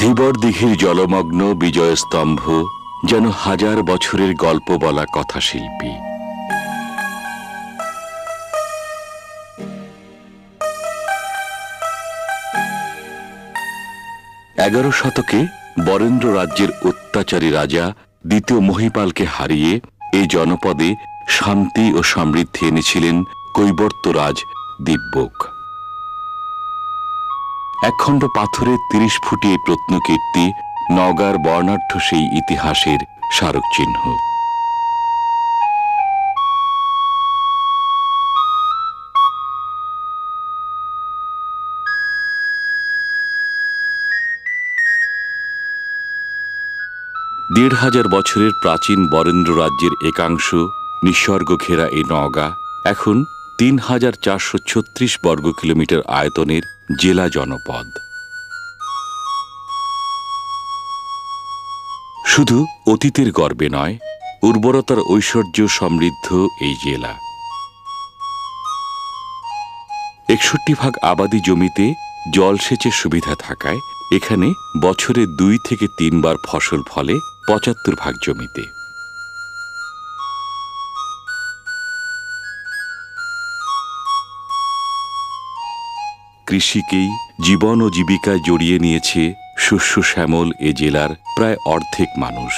ধীবর দিঘির জলমগ্ন বিজয়স্তম্ভ যেন হাজার বছরের গল্প বলা কথাশিল্পী। এগারো শতকে বরেন্দ্র রাজ্যের অত্যাচারী রাজা দ্বিতীয় মহিপালকে হারিয়ে এই জনপদে শান্তি ও সমৃদ্ধি এনেছিলেন কৈবর্তরাজ দিব্যক। একখণ্ড পাথরের তিরিশ ফুটি এই প্রত্নকীর্তি নগার বর্ণাঢ্য সেই ইতিহাসের স্মারক চিহ্ন দেড় হাজার বছরের প্রাচীন বরেন্দ্র রাজ্যের একাংশ নিঃস্বর্গ ঘেরা এই নওগাঁ, এখন তিন হাজার চারশো ছত্রিশ বর্গ কিলোমিটার আয়তনের জেলা জনপদ। শুধু অতীতের গর্বে নয়, উর্বরতার ঐশ্বর্য সমৃদ্ধ এই জেলা। একষট্টি ভাগ আবাদি জমিতে জলসেচের সুবিধা থাকায় এখানে বছরে দুই থেকে তিনবার ফসল ফলে পঁচাত্তর ভাগ জমিতে। কৃষিকেই জীবন ও জীবিকায় জড়িয়ে নিয়েছে শস্য শ্যামল এ জেলার প্রায় অর্ধেক মানুষ।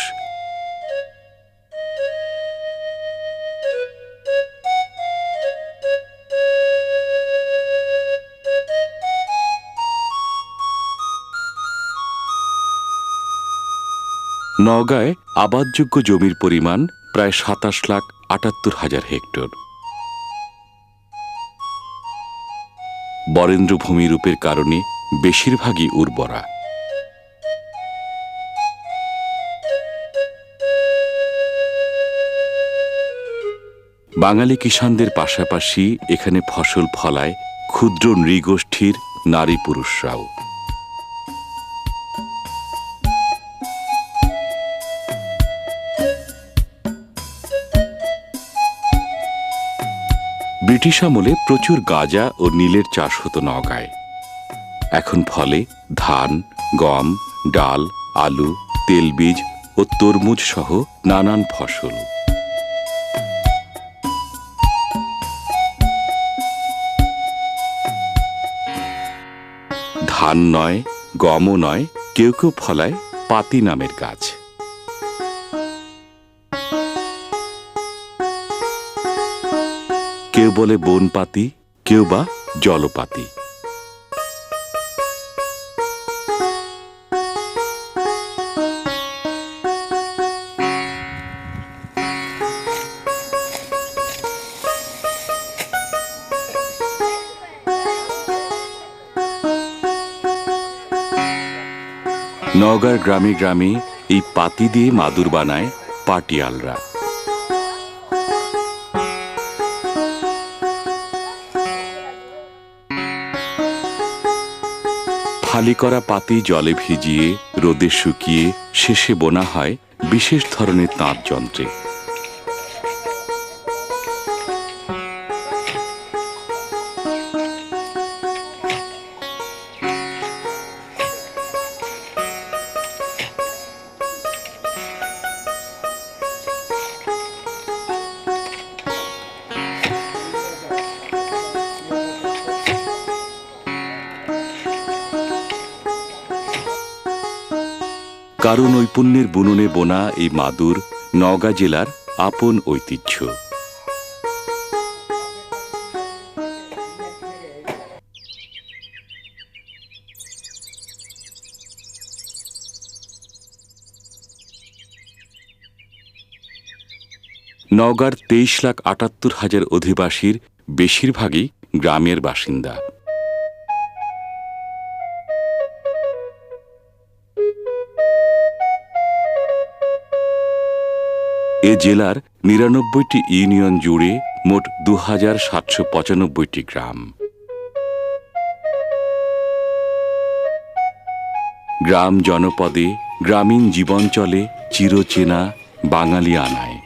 নওগাঁয় আবাদযোগ্য জমির পরিমাণ প্রায় সাতাশ লাখ আটাত্তর হাজার হেক্টর। বরেন্দ্র ভূমিরূপের কারণে বেশিরভাগই উর্বরা। বাঙালি কিষানদের পাশাপাশি এখানে ফসল ফলায় ক্ষুদ্র নৃগোষ্ঠীর নারী পুরুষরাও। ব্রিটিশ আমলে প্রচুর গাঁজা ও নীলের চাষ হতো নগায় এখন ফলে ধান, গম, ডাল, আলু, তেলবীজ ও তরমুজ সহ নানান ফসল। ধান নয়, গমও নয়, কেউ কেউ ফলায় পাতি নামের গাছ। কেউ বলে বনপাতি, কেউ বা জলপাতি। নওগাঁর গ্রামে গ্রামে এই পাতি দিয়ে মাদুর বানায় পাটিয়ালরা। ফালি করা পাতি জলে ভিজিয়ে রোদে শুকিয়ে শেষে বোনা হয় বিশেষ ধরনের তাঁত যন্ত্রে কারু নৈপুণ্যের বুননে বোনা এই মাদুর নওগাঁ জেলার আপন ঐতিহ্য। নওগাঁর তেইশ লাখ আটাত্তর হাজার অধিবাসীর বেশিরভাগই গ্রামের বাসিন্দা। জেলার নিরানব্বইটি ইউনিয়ন জুড়ে মোট দু হাজার সাতশো পঁচানব্বইটি গ্রাম। গ্রাম জনপদে গ্রামীণ জীবন চলে চিরচেনা বাঙালি আনায়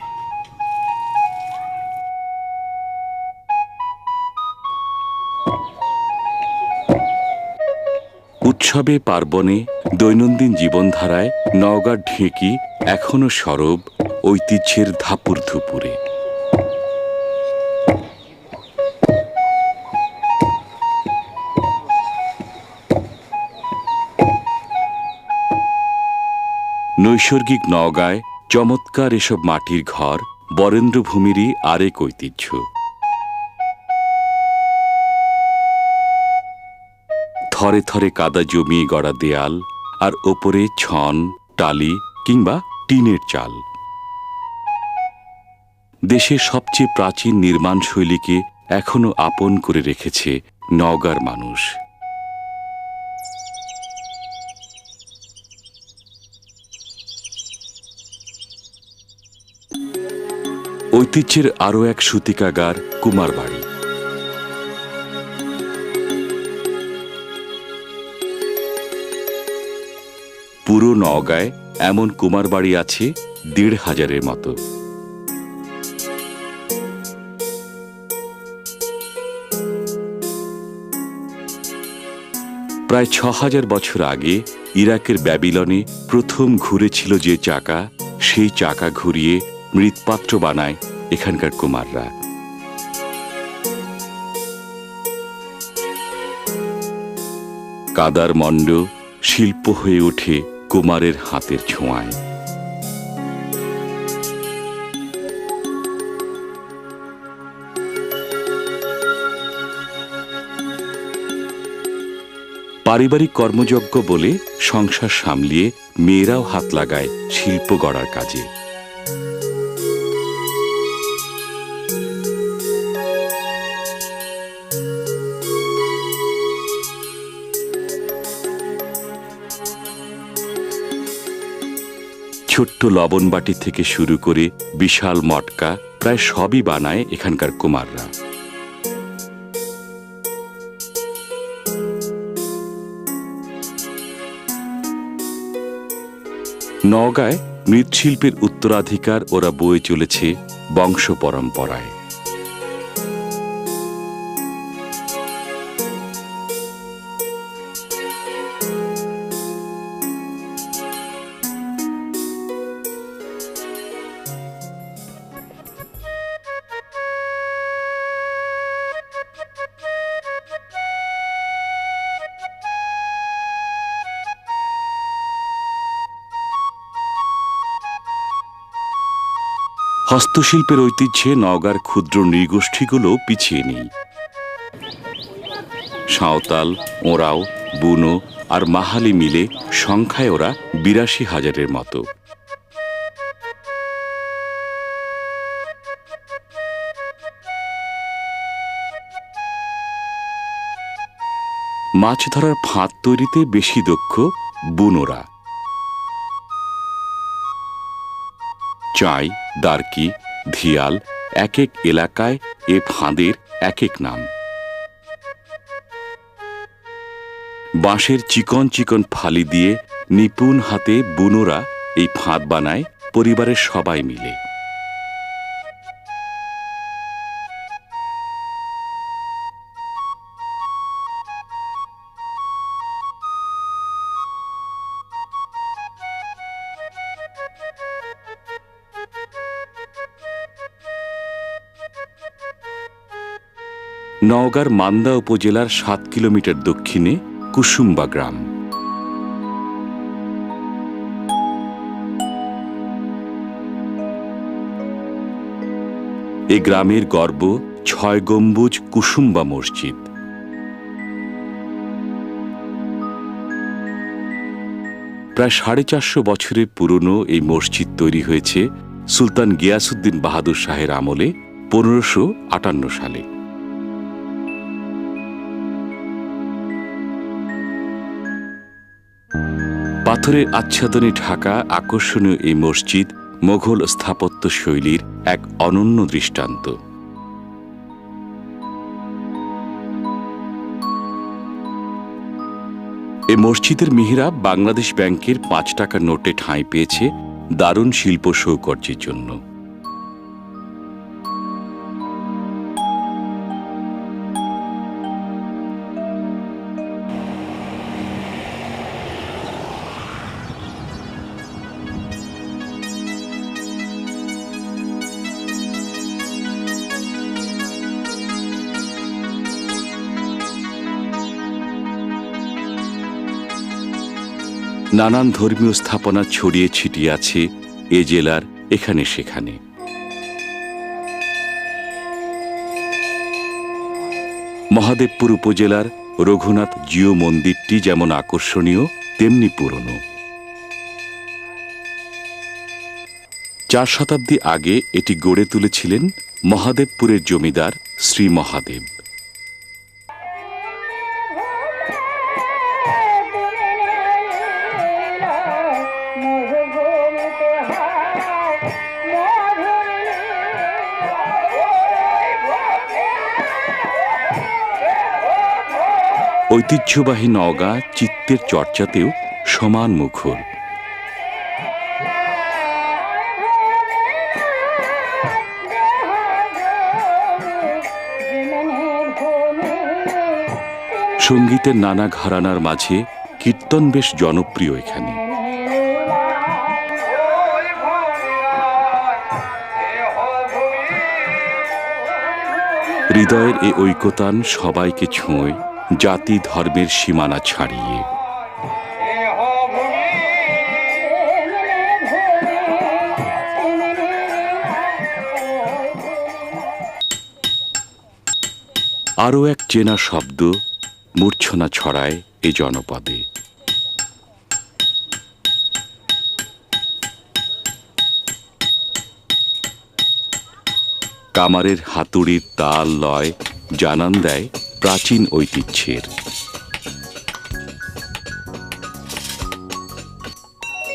উৎসবে পার্বণে দৈনন্দিন জীবনধারায় নওগাঁর ঢেঁকি এখনও সরব ঐতিহ্যের ধাপুর ধুপুরে। নৈসর্গিক নওগাঁয় চমৎকার এসব মাটির ঘর, বরেন্দ্রভূমিরই আরেক ঐতিহ্য। থরে থরে কাদা জমিয়ে গড়া দেয়াল আর ওপরে ছন, টালি কিংবা টিনের চাল। দেশের সবচেয়ে প্রাচীন নির্মাণ শৈলীকে এখনও আপন করে রেখেছে নওগাঁর মানুষ। ঐতিহ্যের আরও এক সূতিকাগার কুমারবাড়ি। পুরো নওগাঁয় এমন কুমারবাড়ি আছে দেড় হাজারের মতো। প্রায় ছ হাজার বছর আগে ইরাকের ব্যাবিলনে প্রথম ঘুরেছিল যে চাকা, সেই চাকা ঘুরিয়ে মৃৎপাত্র বানায় এখানকার কুমাররা। কাদার মণ্ড শিল্প হয়ে ওঠে কুমারের হাতের ছোঁয়ায়। পারিবারিক কর্মযজ্ঞ বলে সংসার সামলিয়ে মেয়েরাও হাত লাগায় শিল্প গড়ার কাজে। ছোট্ট লবণ বাটি থেকে শুরু করে বিশাল মটকা প্রায় সবই বানায় এখানকার কুমাররা। নওগাঁয় মৃৎশিল্পের উত্তরাধিকার ওরা বয়ে চলেছে বংশ পরম্পরায়। হস্তশিল্পের ঐতিহ্যে নওগাঁর ক্ষুদ্র নৃগোষ্ঠীগুলো পিছিয়ে নেই। সাঁওতাল, ওঁরাও, বুনো আর মাহালি মিলে সংখ্যায় ওরা বিরাশি হাজারের মতো। মাছ ধরার ফাঁদ তৈরিতে বেশি দক্ষ বুনোরা। চাই দার্কি ধিয়াল এক এক এলাকায় এ ফাঁদের এক এক নাম। বাঁশের চিকন চিকন ফালি দিয়ে নিপুণ হাতে বুনোরা এই ফাঁদ বানায় পরিবারের সবাই মিলে। নওগাঁর মান্দা উপজেলার সাত কিলোমিটার দক্ষিণে কুসুম্বা গ্রাম। এ গ্রামের গর্ব ছয় গম্বুজ কুসুম্বা মসজিদ। প্রায় সাড়ে চারশো বছরের পুরনো এই মসজিদ তৈরি হয়েছে সুলতান গিয়াসুদ্দিন বাহাদুর শাহের আমলে পনেরোশো আটান্ন সালে। পাথরের আচ্ছাদনে ঢাকা আকর্ষণীয় এই মসজিদ মোঘল স্থাপত্য শৈলীর এক অনন্য দৃষ্টান্ত। এ মসজিদের মিহিরা বাংলাদেশ ব্যাংকের পাঁচ টাকা নোটে ঠাঁই পেয়েছে দারুণ শিল্প সৌকর্যের জন্য। নানান ধর্মীয় স্থাপনা ছড়িয়ে ছিটিয়ে আছে এ জেলার এখানে সেখানে। মহাদেবপুর উপজেলার রঘুনাথ জিও মন্দিরটি যেমন আকর্ষণীয়, তেমনি পুরনো। চার শতাব্দী আগে এটি গড়ে তুলেছিলেন মহাদেবপুরের জমিদার শ্রী মহাদেব। ঐতিহ্যবাহী নওগাঁ চিত্তের চর্চাতেও সমান মুখর। সঙ্গীতের নানা ঘরানার মাঝে কীর্তন বেশ জনপ্রিয় এখানে। হৃদয়ের এই ঐকতান সবাইকে ছুঁয়। জাতি ধর্মের সীমানা ছাড়িয়ে। আরও এক চেনা শব্দ মূর্ছনা ছড়ায় এ জনপদে। কামারের হাতুড়ির তাল লয় জানান দেয় প্রাচীন ঐতিহ্যের।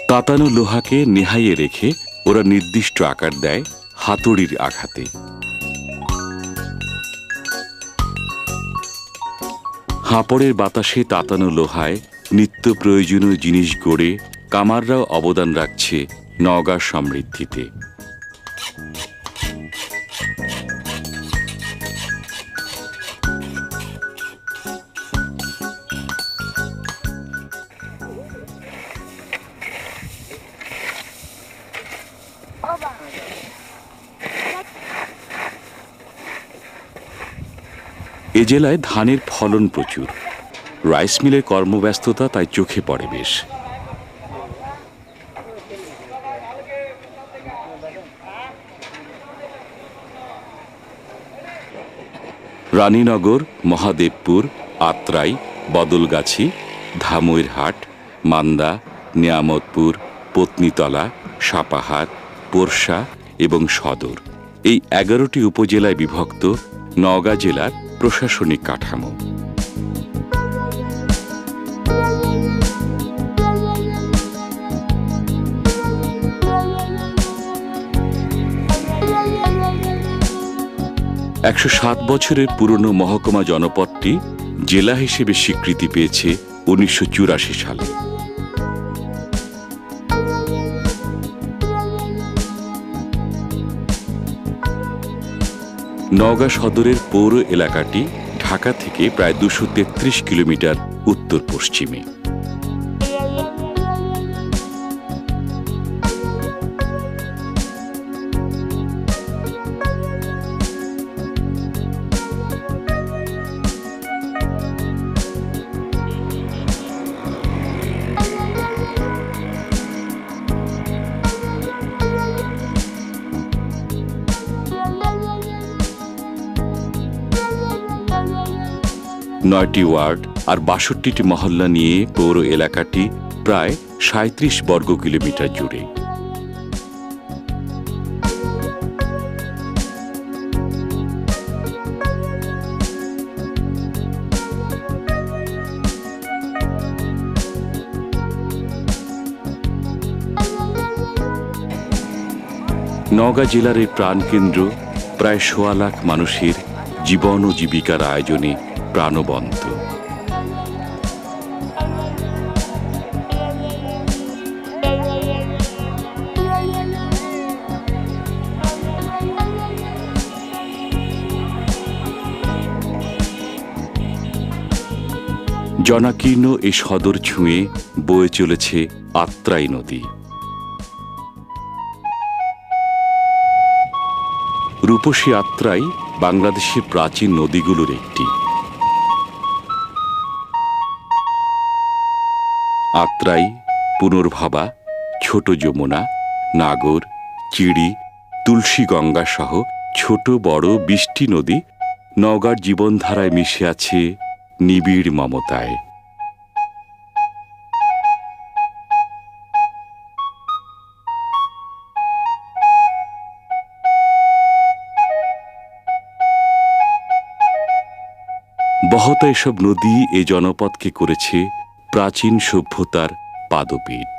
তাতানো লোহাকে নেহাইয়ে রেখে ওরা নির্দিষ্ট আকার দেয় হাতুড়ির আঘাতে। হাঁপড়ের বাতাসে তাতানো লোহায় নিত্য প্রয়োজনীয় জিনিস গড়ে কামাররাও অবদান রাখছে নওগাঁ সমৃদ্ধিতে। এ জেলায় ধানের ফলন প্রচুর। রাইস মিলের কর্মব্যস্ততা তাই চোখে পড়ে বেশ। রানীনগর, মহাদেবপুর, আত্রাই, বদলগাছি ধামইরহাট মান্দা, নিয়ামতপুর, পত্নীতলা, সাপাহার পোরশা এবং সদর। এই এগারোটি উপজেলায় বিভক্ত নওগাঁ জেলার প্রশাসনিক কাঠামো। একশো সাত বছরের পুরনো মহকুমা জনপদটি জেলা হিসেবে স্বীকৃতি পেয়েছে উনিশশো চুরাশি সালে। নওগাঁ সদরের পৌর এলাকাটি ঢাকা থেকে প্রায় দুশো কিলোমিটার উত্তর পশ্চিমে নয়টি ওয়ার্ড আর বাষট্টিটি মহল্লা নিয়ে পৌর এলাকাটি প্রায় সাঁত্রিশ বর্গ কিলোমিটার জুড়ে। নওগাঁ জেলার এই প্রাণকেন্দ্র প্রায় সোয়া লাখ মানুষের জীবন ও জীবিকার আয়োজনে প্রাণবন্ত। জনাকীর্ণ এ সদর ছুঁয়ে বয়ে চলেছে আত্রাই নদী। রূপসী আত্রাই বাংলাদেশের প্রাচীন নদীগুলোর একটি। আত্রাই, পুনর্ভবা, ছোট যমুনা, নাগর, চিড়ি, তুলসী গঙ্গা সহ ছোট বড় বৃষ্টি নদী নওগাঁর জীবনধারায় মিশে আছে নিবিড় মমতায়। বহত এসব নদী এ জনপদকে করেছে প্রাচীন সভ্যতার পাদপীঠ।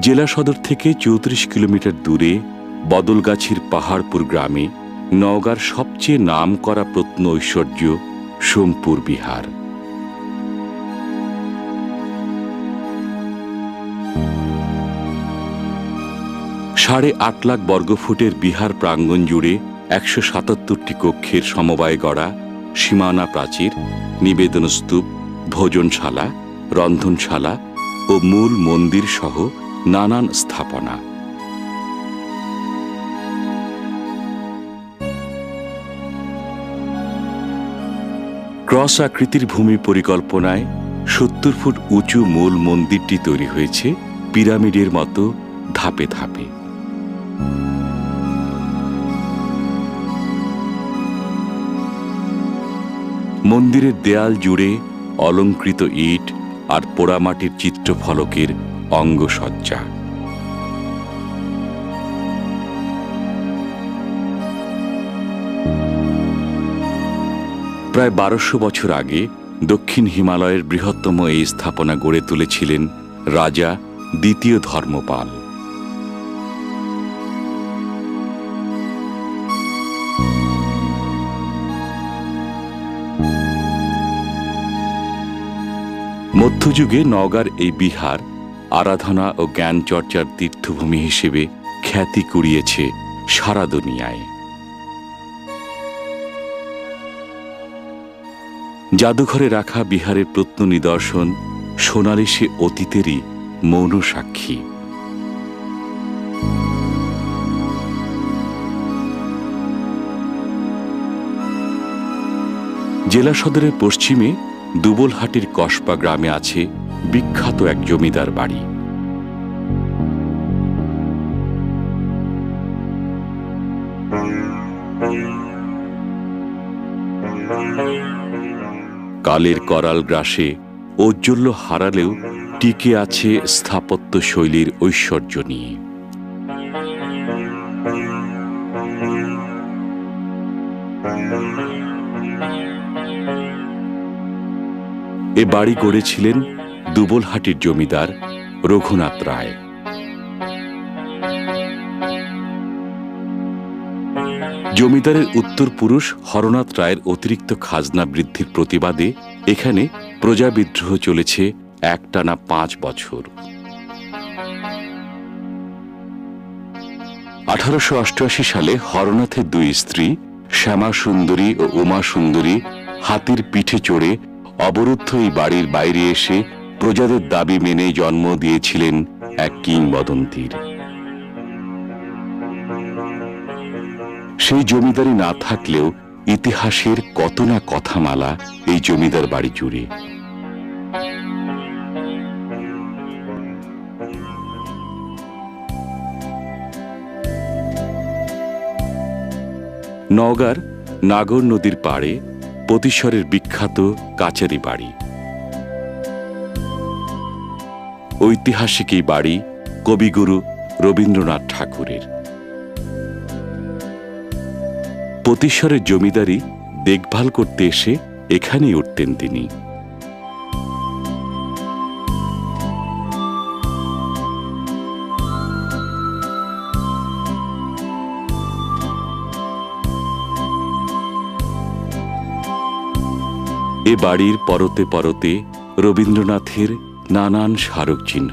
জেলা সদর থেকে চৌত্রিশ কিলোমিটার দূরে বদলগাছির পাহাড়পুর গ্রামে নওগাঁর সবচেয়ে নাম করা প্রত্ন ঐশ্বর্য সোমপুর বিহার। সাড়ে আট লাখ বর্গফুটের বিহার প্রাঙ্গণ জুড়ে একশো সাতাত্তরটি কক্ষের সমবায় গড়া, সীমানা প্রাচীর নিবেদন স্তূপ ভোজনশালা, রন্ধনশালা ও মূল মন্দির সহ নানান স্থাপনা। ক্রস আকৃতির ভূমি পরিকল্পনায় সত্তর ফুট উঁচু মূল মন্দিরটি তৈরি হয়েছে পিরামিডের মতো ধাপে ধাপে। মন্দিরের দেয়াল জুড়ে অলঙ্কৃত ইট আর পোড়ামাটির চিত্রফলকের অঙ্গসজ্জা। প্রায় বারোশো বছর আগে দক্ষিণ হিমালয়ের বৃহত্তম এই স্থাপনা গড়ে তুলেছিলেন রাজা দ্বিতীয় ধর্মপাল। মধ্যযুগে নওগাঁর এই বিহার আরাধনা ও জ্ঞান চর্চার তীর্থভূমি হিসেবে খ্যাতি কুড়িয়েছে সারা দুনিয়ায়। জাদুঘরে রাখা বিহারের প্রত্ন নিদর্শন সোনালি সে অতীতেরই মৌন সাক্ষী। জেলা সদরের পশ্চিমে দুবলহাটির কসবা গ্রামে আছে বিখ্যাত এক জমিদার বাড়ি। কালের করাল গ্রাসে ঔজ্জ্বল্য হারালেও টিকে আছে স্থাপত্য শৈলীর ঐশ্বর্য নিয়ে। এ বাড়ি গড়েছিলেন দুবলহাটির জমিদার রঘুনাথ রায়। জমিদারের উত্তর পুরুষ হরনাথ রায়ের অতিরিক্ত খাজনা বৃদ্ধির প্রতিবাদে এখানে প্রজা বিদ্রোহ চলেছে একটানা পাঁচ বছর। আঠারোশো অষ্টআশি সালে হরনাথের দুই স্ত্রী শ্যামা সুন্দরী ও উমা সুন্দরী হাতির পিঠে চড়ে অবরুদ্ধ এই বাড়ির বাইরে এসে প্রজাদের দাবি মেনে জন্ম দিয়েছিলেন এক কিংবদন্তির। সেই জমিদারি না থাকলেও ইতিহাসের কত না কথামালা এই জমিদার বাড়ি জুড়ে। নওগাঁর নাগর নদীর পাড়ে পতিশ্বরের বিখ্যাত কাচারি বাড়ি। ঐতিহাসিক এই বাড়ি কবিগুরু রবীন্দ্রনাথ ঠাকুরের। পতিশ্বরের জমিদারি দেখভাল করতে এসে এখানেই উঠতেন তিনি। এ বাড়ির পরতে পরতে রবীন্দ্রনাথের নানান স্মারক চিহ্ন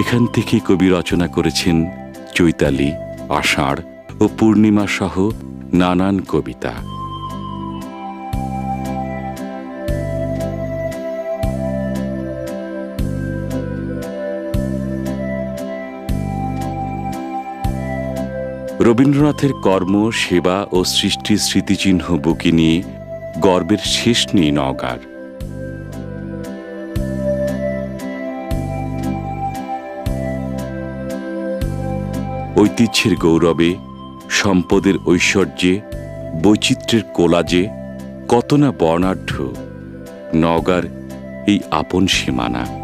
এখান থেকে কবি রচনা করেছেন চৈতালি, আষাঢ় ও পূর্ণিমা সহ নানান কবিতা। রবীন্দ্রনাথের কর্ম, সেবা ও সৃষ্টির স্মৃতিচিহ্ন বুকে নিয়ে গর্বের শেষ নেই নওগাঁর। ঐতিহ্যের গৌরবে, সম্পদের ঐশ্বর্যে, বৈচিত্র্যের কোলাজে কত না বর্ণাঢ্য নওগাঁর এই আপন সীমানা।